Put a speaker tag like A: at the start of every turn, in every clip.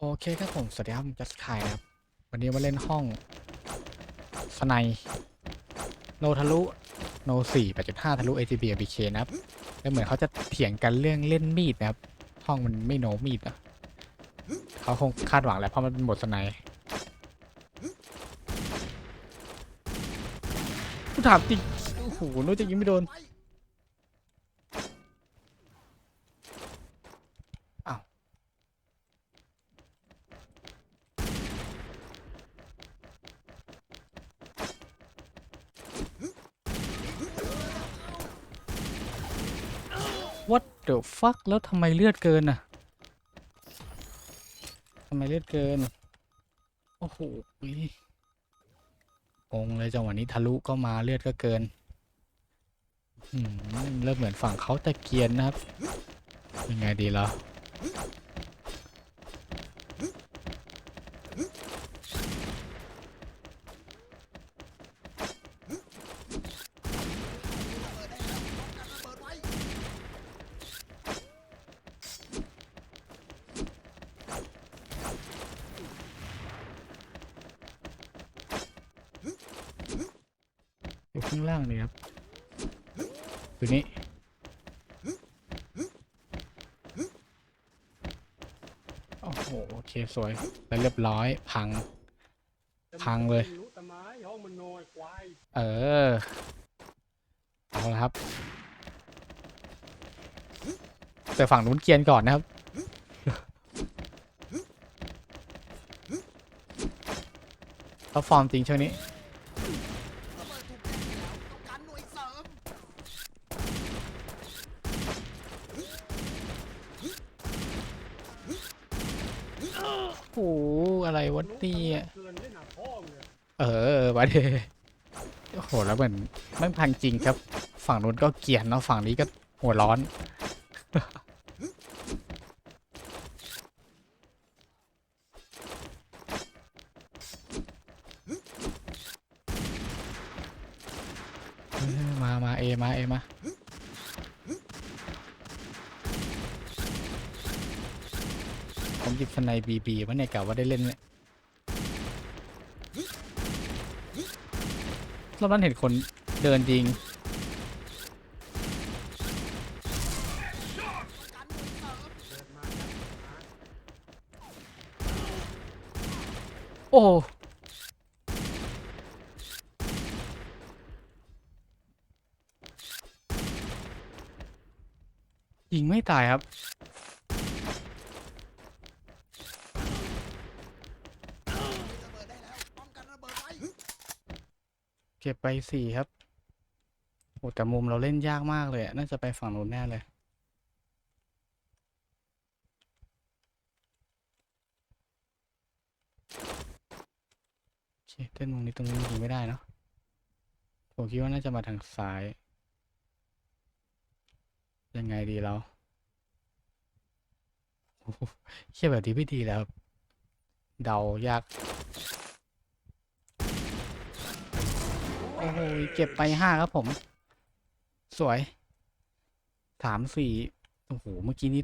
A: โอเคครับผมสวัสดีครับจัสคายครับ วันนี้มาเล่นห้องสไนโนทะลุโนสี่แปดจุดห้าทะลุ ATB ABK นะครับแล้วเหมือนเขาจะเถียงกันเรื่องเล่นมีดนะครับ ห้องมันไม่โนมีดนะเขาคงคาดหวังแหละเพราะมันเป็นบทสไนกูถามจริงโอ้โหนู้จะยิงไม่โดน What the fuck แล้วทำไมเลือดเกินอะทำไมเลือดเกิน โอ้โหงงเลยจังหวะนี้ทะลุก็มาเลือดก็เกินอืมเริ่มเหมือนฝั่งเขาตะเกียนนะครับ ยังไงดีล้ว ข้างล่างนี่ครับอยู่นี่โอ้โหโอเคสวยแล้วเรียบร้อยพัง พังเลย เออ เอาละครับ แต่ฝั่งนู้นเกียนก่อนนะครับเขาฟอร์มจริงช่วงนี้
B: ระเบิดถูกแจ้งแล้วต้องการหน่วยเสริม
A: โอ้ โหอะไรวะเนี่ย
C: เกินได้หนาพ่อเลย
A: เออมาเดโอ้โหแล้วเหมือนไม่พังจริงครับ ฝั่งนู้นก็เกรียนเนาะฝั่งนี้ก็หัวร้อนมา มา เอ มา เอ มา ผมหยิบสไนบีบีว่าเนี่ยกะว่าได้เล่นเนี่ยรอบนั้นเห็นคนเดินจริง โอ้ยิงไม่ตายครับ
B: ระเบิดได้แล้วป้องกันระเบิดไว้
A: เก็บไปสี่ครับ โอ้แต่มุมเราเล่นยากมากเลยน่าจะไปฝั่งนู้นแน่เลย โอเคเต้นมุมนี้ตรงนี้ยิงไม่ได้เนาะผมคิดว่าน่าจะมาทางซ้าย ยังไงดีเราเชี่ยแบบนี้ไม่ดีแล้ว เดายาก โอ้โหเก็บไปห้าครับผม สวยสามสี่โอ้โหเมื่อกี้นี้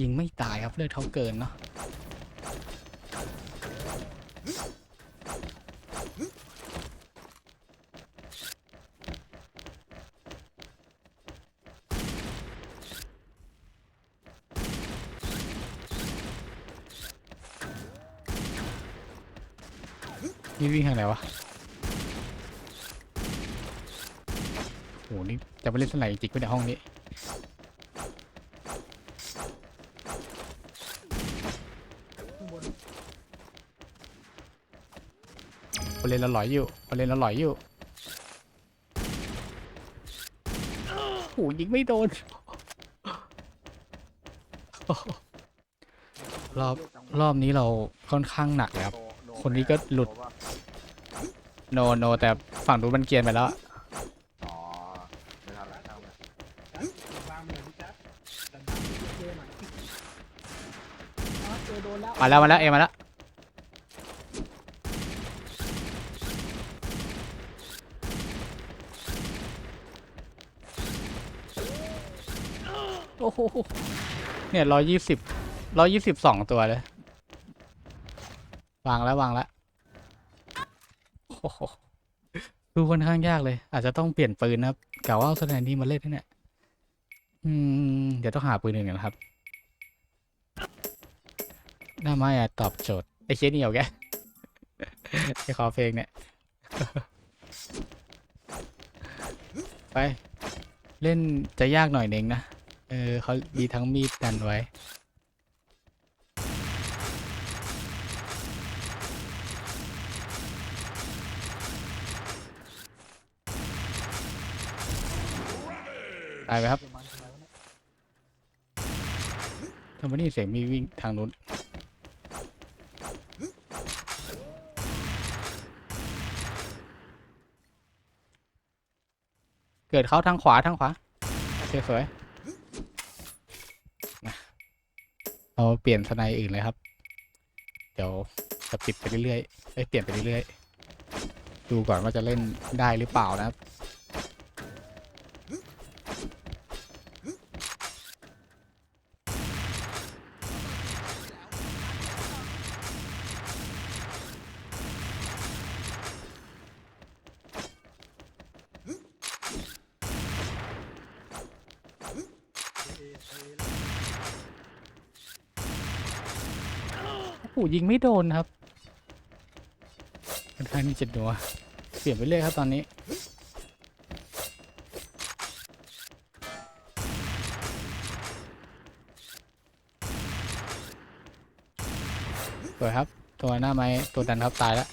A: ยิงไม่ตายครับเลือดเขาเกินเนาะนี่วิ่งทางไหนวะ หนี่จะไปเล่นสไนจริงไปในห้องนี้
C: บน
A: คนเล่นล้วหลอยอยู่คนเล่นล้วหลอยอยู่โหยิงไม่โดน รอบรอบนี้เราค่อนข้างหนักครับ คนนี้ก็หลุด โนโนแต่ฝั่งนู้นมันเกียนไปแล้ว
D: อ๋อ ไม่ทันแล้วช่างมัน
C: บาง เหมือนพี่แจ๊คแต่บางไม่เจอโดนแล้ว
A: มาแล้วมาแล้วเอมาแล้วโอ้โหเนี่ยร้อยยี่สิบร้อยยี่สิบสองตัวเลย วางแล้ววางแล้วโอ้โหดูค่อนข้างยากเลย อาจจะต้องเปลี่ยนปืนนะครับกะว่าเอาสถานีมาเล่นนะเนี่ย อืม เดี๋ยวต้องหาปืนหนึ่งกันนะครับหน้าไม้อะตอบโจทย์ ไอ้เชนี่เอาแกไอ้ขอเพลงเนี่ย ไป เล่นจะยากหน่อยเองนะ เออเขามีทั้งมีดกันไว้ ตายไปครับ
C: ทำไมวะเนี่ย
A: ทำไมนี่เสียงมีวิ่งทางนู้นเกิดเขาทางขวาทางขวาเคสวยนะเราเปลี่ยนสไนด์อื่นเลยครับ เดี๋ยวจะปิดไปเรื่อยๆเอ้ยเปลี่ยนไปเรื่อยๆ ดูก่อนว่าจะเล่นได้หรือเปล่านะครับ โอ้ยิงไม่โดนครับค่อนข้างที่จะดัวเปลี่ยนไปเรื่อยครับตอนนี้ สวยครับ ตัวหน้าไม้ตัวดันครับตายแล้ว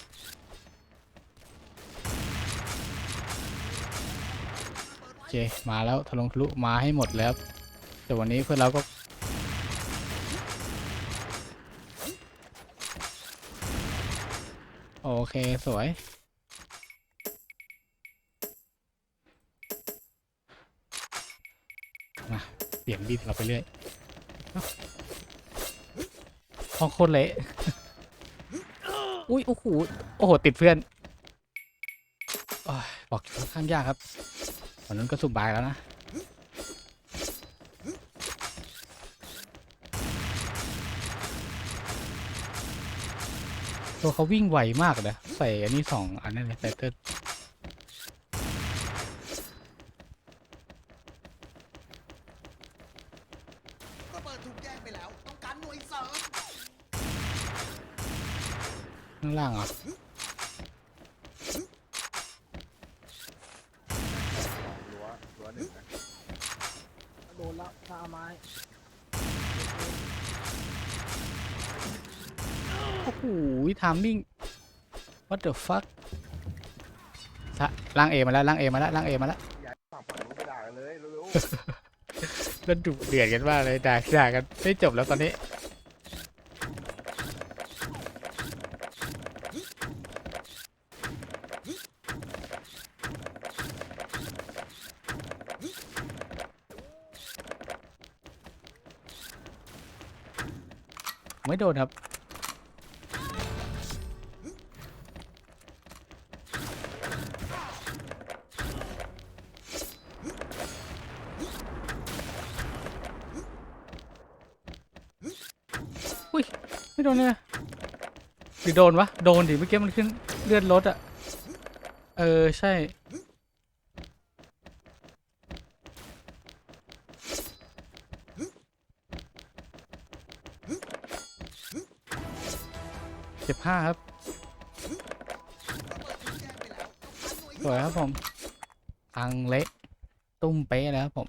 A: โอเค มาแล้วทะลงทะลุมาให้หมดแล้วแต่วันนี้เพื่อนเราก็ โอ เค สวย มาเปลี่ยนบีดเราไปเรื่อยเอ้าห้องโคตรเละ อุ้ย โอ้โห โอ้โห ติดเพื่อนอบอกค่อนข้างยากครับวันนั้นก็สุบบายแล้วนะ ตัวเขาวิ่งไวมากเลยนะใส่อันนี้สองอันนั่นเลยใส่เติร์
B: ระเบิดถูกแย่งไปแล้ว ต้องการหน่วยเสริม
A: ข้างล่างอะ
D: รั้วรั้วหนึ่งนะ
C: โดนแล้วคาไม้
A: โอ้โห ทามมิ่ง what the fuck ซะล่างเอมาแล้วล่างเอมาแล้วล่างเอมาแล้ว
D: ย้ายฝั่งฝั่งนู้นไปด่ากันเลยเร็ว
A: แล้วดุเดือดกันมากเลยด่าด่ากันไม่จบแล้วตอนนี้ไม่โดนครับ นเลยหรือโดนวะ โดนดิเมื่อกี้มันขึ้นเลื่อนรถอะเออ ใช่เจ็บห้าครับ สวยครับผม อังเละ ตุ้มเป๊ะแล้วครับผม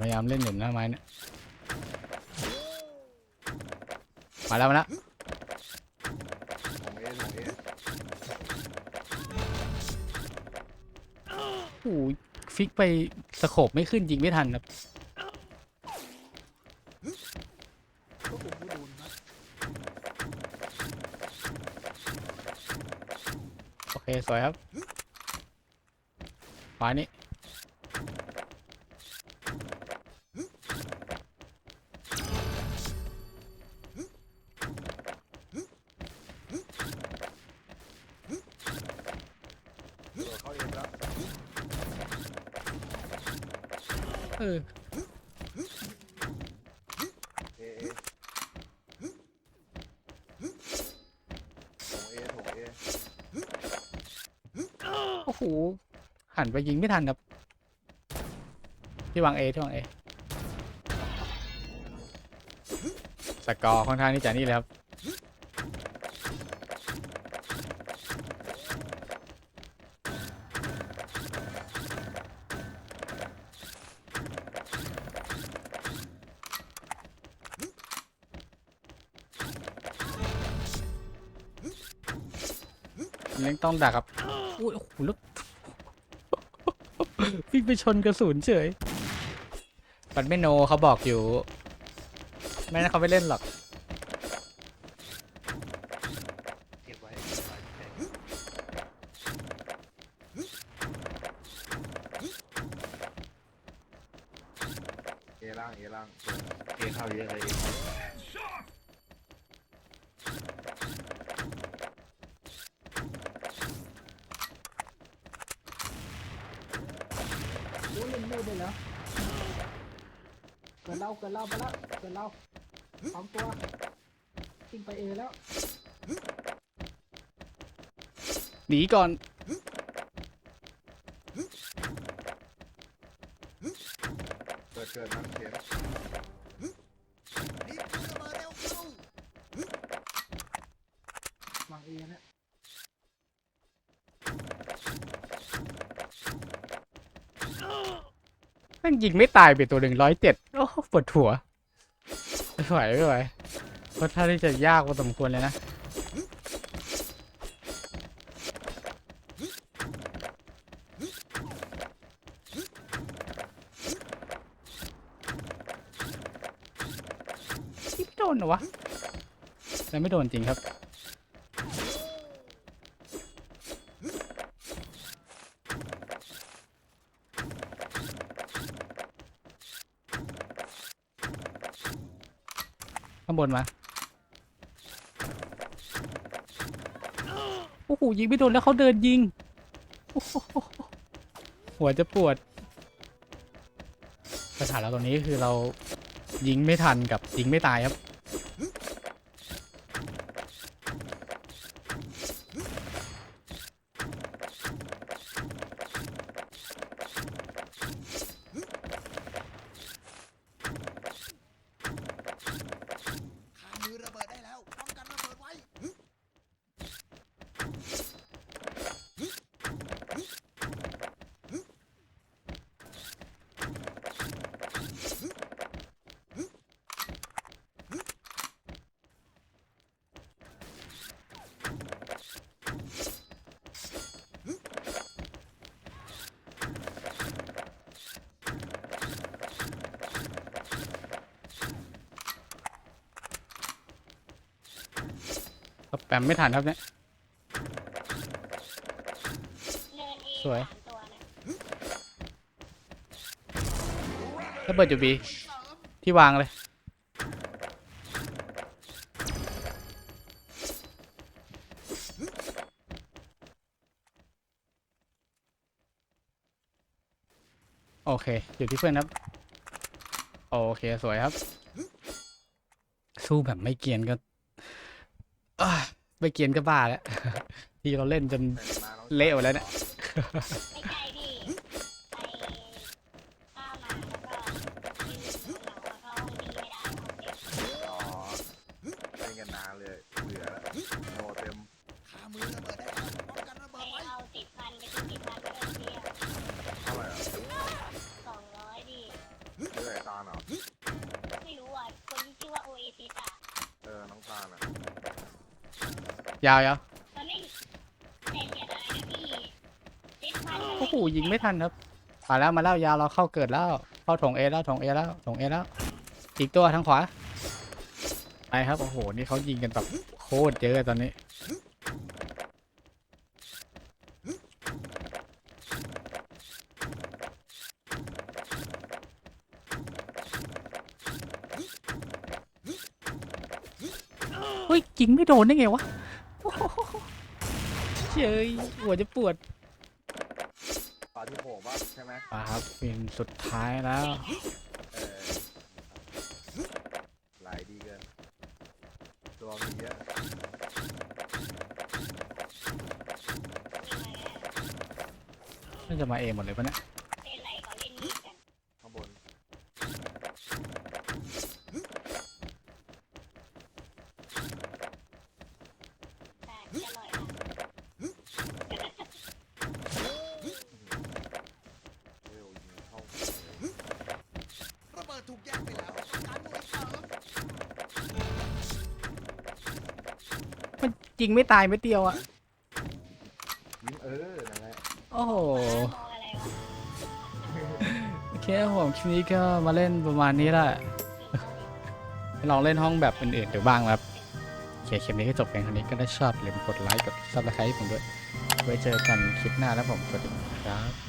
A: พยายามเล่นอยู่หน้าไม้เนี่ยมาแล้วมาแล้วโอ้โหฟิกไปสโคบไม่ขึ้นยิงไม่ทันครับ
C: โดนนะ
A: โอเค สวยครับขวานี้
D: โห
A: หันไปยิงไม่ทันครับที่วางเอที่วางเอสกอร์ค่อนข้างที่จะนี่เลยครับเล่นต้องดักครับอุ้ยโอ้โหล้ว วิ่งไปชนกระสุนเฉย มันไม่โนเขาบอกอยู่ ไม่งั้นเขาไม่เล่นหรอก
E: เก็บไว้เก็บไว้เก็บไว้
D: เอล่างเอล่าง
E: เอเข้าเยอะเลยเอเข้า
C: โอ้เล่นมืดเลยเหรอเกิดเราเกิดเราไปแล้วเกิดเราสองตัวทิ้งไปเอแล้ว
A: หนีก่อน
D: เกิดเกิดมันเขียน
B: รีบปืนระเบิดเร็วเข้าวา
C: งเอเนี่ย
A: ม่งยิงไม่ตายไปตัวหนึ่งร้อยเจ็ดโอ้โหปวดหัวไม่ไหวไม่ไหวเพราะถ้าที่จะยากพอสมควรเลยนะไม่โดนเหรอวะแต่ไม่โดนจริงครับ ข้างบนมาโอ้โหยิงไม่โดนแล้วเขาเดินยิงหหัวจะปวดปัญหาเราตรงนี้คือเรายิงไม่ทันกับยิงไม่ตายครับ
B: แป
A: มไม่ทันครับเนี่ยสวยแล้วเบิดอยู่บีที่วางเลย โอเค อยู่ที่เพื่อนครับ โอเค สวยครับ สู้แบบไม่เกียนก็ ไม่เกียนก็บ้าแล้ว ที่เราเล่นจน
D: แต่มาน้อง
A: เละหมดแล้วเนี่ย
F: ยา
D: ว
F: ยาว
D: ตอ
F: นนี้แต่เสียดายนะพี่เจ็ดพัน
A: โอ้โหยิงไม่ทันครับมาแล้วมาแล้วยาวเราเข้าเกิดแล้ว เข้าถงเอแล้วถงเอแล้วถงเอแล้ว อีกตัวทางขวาไปครับโอ้โหนี่เขายิงกันแบบโคตรเยอะตอนนี้เฮ้ยยิงไม่โดนได้ไงวะโอ้โห เฉยหัวจะปวด
D: ปลาที่โผล่บ้างใช่ไหม
A: มาครับวินสุดท้ายแล้ว
D: เออหลายดีเกินตัวมีเยอะ
A: น่าจะมาเองหมดเลยปะเนี่ย มันยิงไม่ตายไม่เดียวอะ
D: ยิงเออนั่นแหละ
A: โอ้โห
F: มองอะไรวะ
A: โอเคครับผมคลิปนี้ก็มาเล่นประมาณนี้แหละ ลองเล่นห้องแบบอื่นๆดูบ้างครับโอเคคลิปนี้ก็จบเพียงเท่านี้ก็ได้ชอบอย่าลืมกดไลค์กดซับสไครต์ผมด้วย ไว้เจอกันคลิปหน้าแล้วผมสวัสดีครับ